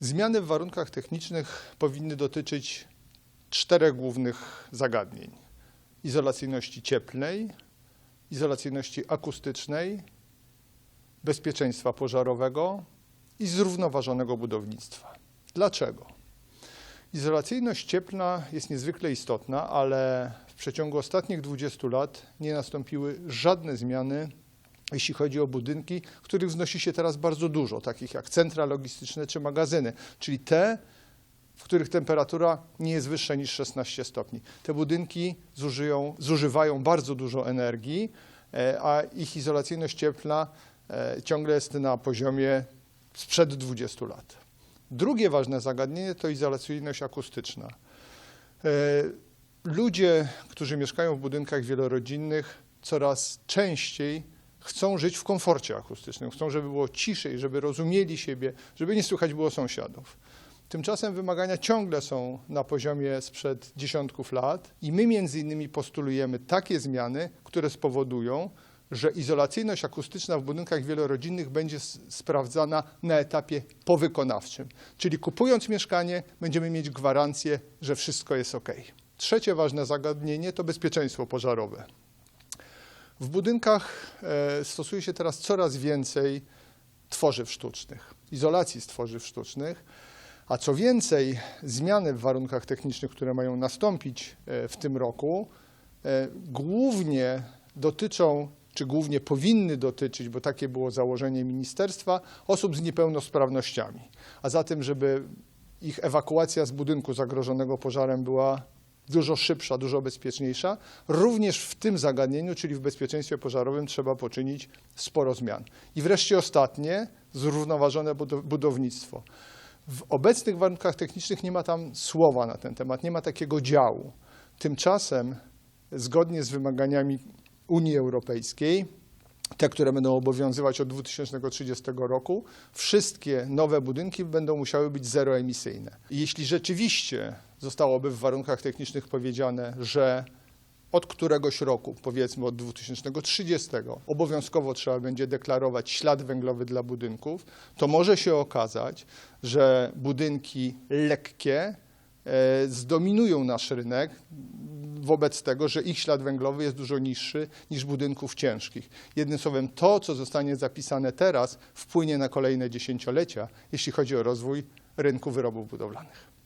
Zmiany w warunkach technicznych powinny dotyczyć czterech głównych zagadnień: izolacyjności cieplnej, izolacyjności akustycznej, bezpieczeństwa pożarowego i zrównoważonego budownictwa. Dlaczego? Izolacyjność cieplna jest niezwykle istotna, ale w przeciągu ostatnich 20 lat nie nastąpiły żadne zmiany, jeśli chodzi o budynki, których wznosi się teraz bardzo dużo, takich jak centra logistyczne czy magazyny, czyli te, w których temperatura nie jest wyższa niż 16 stopni. Te budynki zużyją, zużywają bardzo dużo energii, e, a ich izolacyjność cieplna e, ciągle jest na poziomie sprzed 20 lat. Drugie ważne zagadnienie to izolacyjność akustyczna. E, Ludzie, którzy mieszkają w budynkach wielorodzinnych, coraz częściej chcą żyć w komforcie akustycznym, chcą, żeby było ciszej, żeby rozumieli siebie, żeby nie słychać było sąsiadów. Tymczasem wymagania ciągle są na poziomie sprzed dziesiątków lat i my między innymi postulujemy takie zmiany, które spowodują, że izolacyjność akustyczna w budynkach wielorodzinnych będzie sprawdzana na etapie powykonawczym. Czyli kupując mieszkanie będziemy mieć gwarancję, że wszystko jest ok. Trzecie ważne zagadnienie to bezpieczeństwo pożarowe. W budynkach e, stosuje się teraz coraz więcej tworzyw sztucznych, izolacji z tworzyw sztucznych, a co więcej, zmiany w warunkach technicznych, które mają nastąpić e, w tym roku, e, głównie dotyczą, czy głównie powinny dotyczyć, bo takie było założenie ministerstwa, osób z niepełnosprawnościami. A zatem, żeby ich ewakuacja z budynku zagrożonego pożarem była dużo szybsza, dużo bezpieczniejsza. Również w tym zagadnieniu, czyli w bezpieczeństwie pożarowym, trzeba poczynić sporo zmian. I wreszcie ostatnie, zrównoważone budow- budownictwo. W obecnych warunkach technicznych nie ma tam słowa na ten temat, nie ma takiego działu. Tymczasem, zgodnie z wymaganiami Unii Europejskiej, te, które będą obowiązywać od 2030 roku, wszystkie nowe budynki będą musiały być zeroemisyjne. Jeśli rzeczywiście zostałoby w warunkach technicznych powiedziane, że od któregoś roku, powiedzmy od 2030, obowiązkowo trzeba będzie deklarować ślad węglowy dla budynków, to może się okazać, że budynki lekkie e, zdominują nasz rynek wobec tego, że ich ślad węglowy jest dużo niższy niż budynków ciężkich. Jednym słowem, to, co zostanie zapisane teraz, wpłynie na kolejne dziesięciolecia, jeśli chodzi o rozwój rynku wyrobów budowlanych.